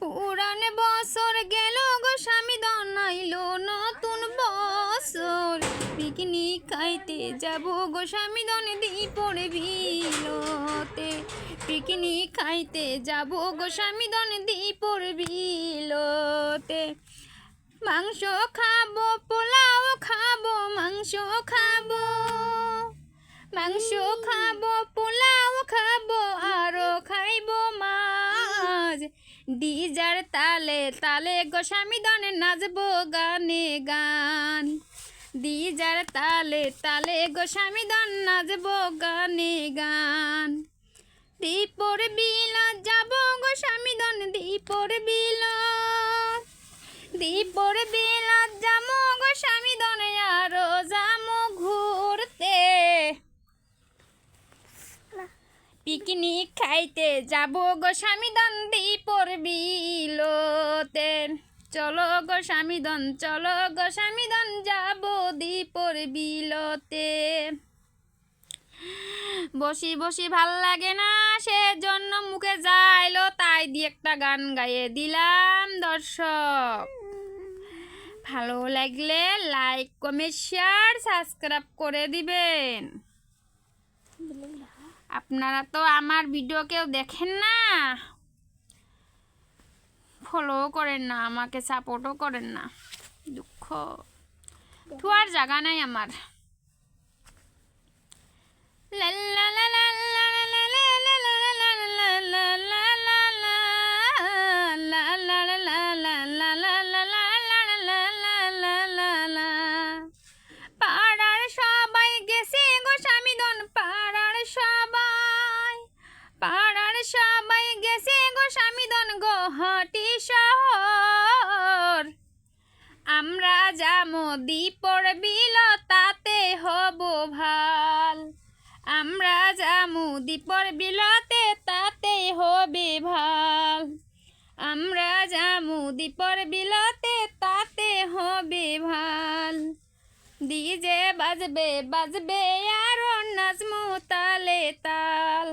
পুরান বছর গেল গো স্বামী দনাইল নতুন বছর। পিকনিক খাইতে যাব গো স্বামী দনে দ্বীপর বিলতে। পিকনিক খাইতে যাব গো স্বামী দনে দ্বীপর বিলতে। মাংস খাব, পোলাও খাব, মাংস খাব। মাংস খাব, পোলাও ডিজার তালে তালে গোস্বামী দনে নাচবো গানে গান। ডিজার তালে তালে গোস্বামী দন নাচবো গানে গান। দীপর বিল যাব গোস্বামী দন দীপর বিল। দীপর বিল যাব গোস্বামী দনে পিকনিক খাইতে যাব গো স্বামীদন দীপর বিলতে। চলো গো স্বামীদন চলো গো স্বামীদন যাব দীপর বিলতে। বসি বসি ভালো লাগে না, সেজন্য মুখে যাইলো, তাই দিয়ে একটা গান গাইয়ে দিলাম দর্শক। ভালো লাগলে লাইক, কমেন্ট, শেয়ার, সাবস্ক্রাইব করে দিবেন। আপনারা তো আমার ভিডিও কেউ দেখেন না। ফলো করেন না, আমাকে সাপোর্টও করেন না। দুঃখ। থুয়ার জায়গা নাই আমার। আমরা যামো দীপর বিল তাতে হব ভালো। আমরা যামু দীপর বিলতে তাতে হবে ভালো। আমরা যামু দীপর বিলতে তাতে হবে ভালো। ডিজে বাজবে বাজবে আর নাজমু তালে তাল।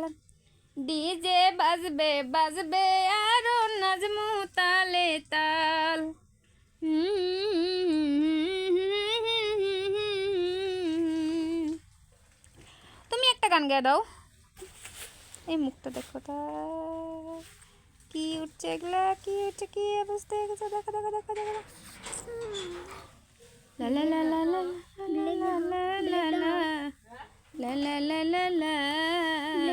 ডিজে বাজবে বাজবে আর নাচমু তালে তাল। তুমি একটা গান গেয়ে দাও এই মুখটা দেখো কি উঠছে এগুলা কি উঠছে কি হয়ে গেছে দেখো দেখো দেখো দেখো লা লা লা লা লা লা লা লা লা লা লা লা লা লা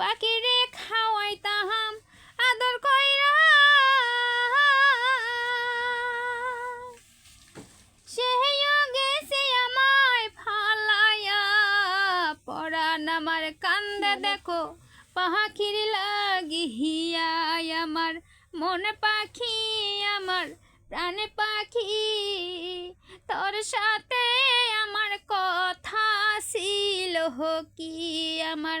পাখিরে খাওয়াই তাহাম আদর কইরা। আমার কান্দে দেখো, পাখির লাগিয়াই আমার। মন পাখি আমার, প্রাণ পাখি, তোর সাথে আমার কথা ছিল কি আমার।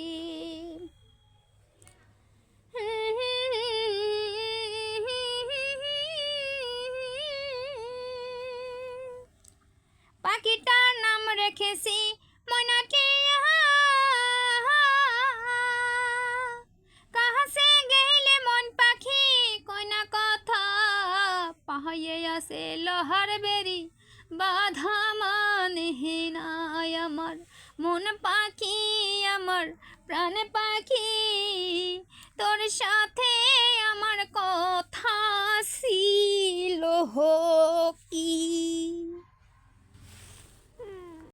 আকাশে লোহার বেরি বাধা মানে আমার। মন পাখি আমার, প্রাণ পাখি, তোর সাথে আমার কথা ছিল হো।